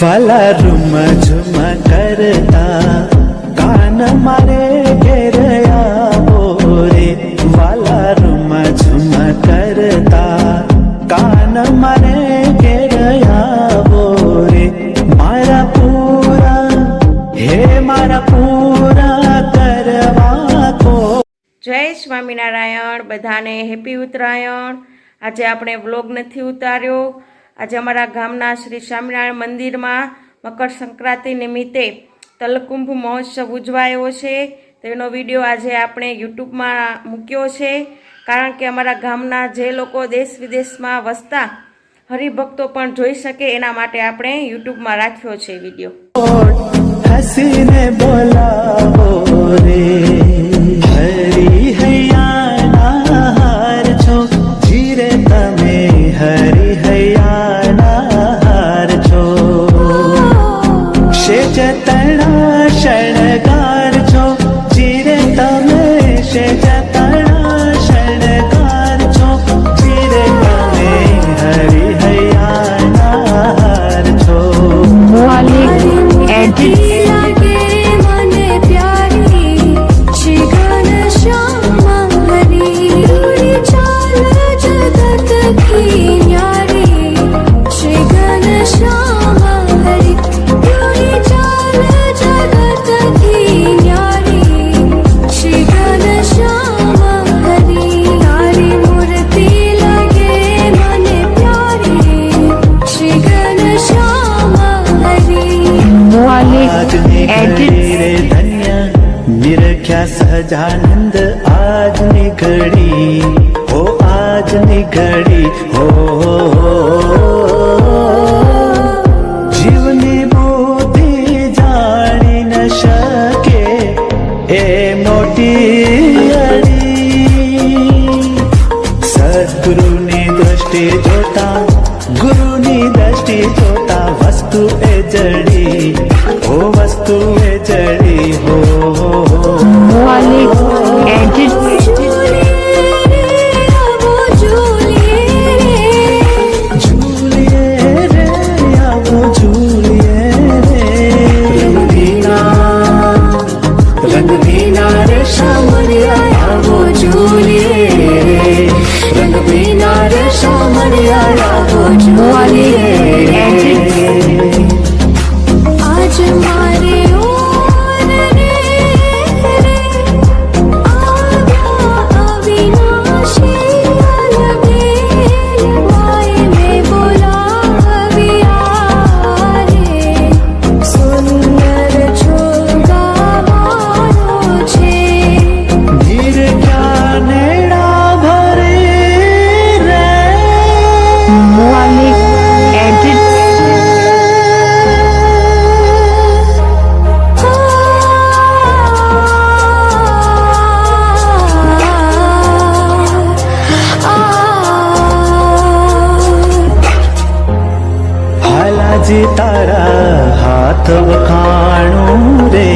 વાલા રૂમ ઝુમ કરતા, કાન મારે ઘેર આવો રે વાલા રૂમ ઝુમ કરતા, કાન મારે ઘેર રે મારા પૂરા, હે મારા પૂરા કરવા કો જય સ્વામિનારાયણ, બધાને હેપી ઉત્તરાયણ. આજે આપણે વ્લોગ નથી ઉતાર્યો. આજે અમારા ગામના શ્રી સ્વામિનારાયણ મંદિરમાં મકર સંક્રાંતિ નિમિત્તે તલકુંભ મહોત્સવ ઉજવાયો છે. તેનો વીડિયો આજે આપણે યુટ્યુબમાં મૂક્યો છે. કારણ કે અમારા ગામના જે લોકો દેશ વિદેશમાં વસતા હરિભક્તો પણ જોઈ શકે એના માટે આપણે યુટ્યુબમાં રાખ્યો છે વીડિયો. હૈયાના સહજાનંદ આજની ઘડી હો આજની ઘડી સદગુરુની દ્રષ્ટિ જોતા ગુરુની દ્રષ્ટિ જોતા વસ્તુ એ જડી હો વસ્તુ એ જડી હો હાલાજી તારા હાથ વખાણું રે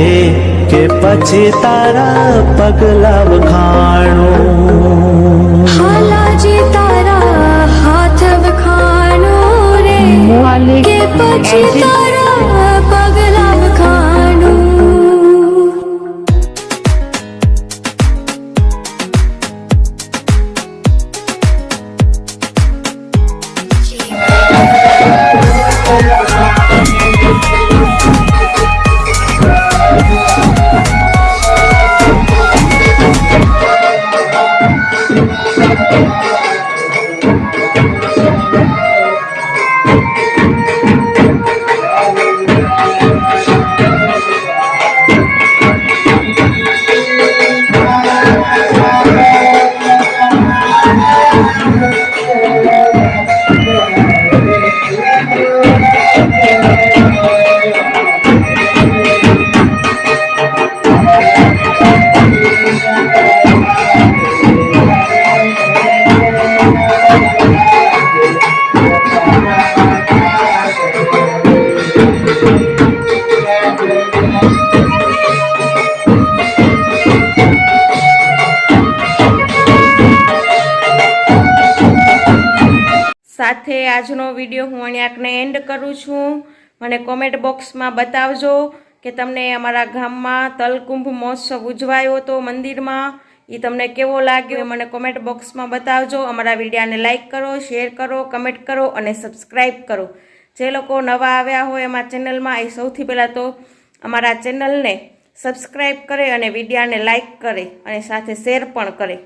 કે પછી તારા પગલા વખાણું? હાલાજી તારા હાથ વખાણો રે કે પછી તારા સાથે આજનો વીડિયો હું અહીંયાકને એન્ડ કરું છું. મને કોમેન્ટ બોક્સમાં બતાવજો કે તમને અમારા ગામમાં તલકુંભ મહોત્સવ ઉજવાયો હતો મંદિરમાં. એ તમને કેવો લાગ્યો મને કોમેન્ટ બોક્સમાં બતાવજો. અમારા વિડીયાને લાઇક કરો શેર કરો કમેન્ટ કરો અને સબસ્ક્રાઈબ કરો. જે લોકો નવા આવ્યા હોય એમાં ચેનલમાં એ સૌથી પહેલાં તો અમારા ચેનલને સબસ્ક્રાઈબ કરે અને વિડીયાને લાઇક કરે અને સાથે શેર પણ કરે.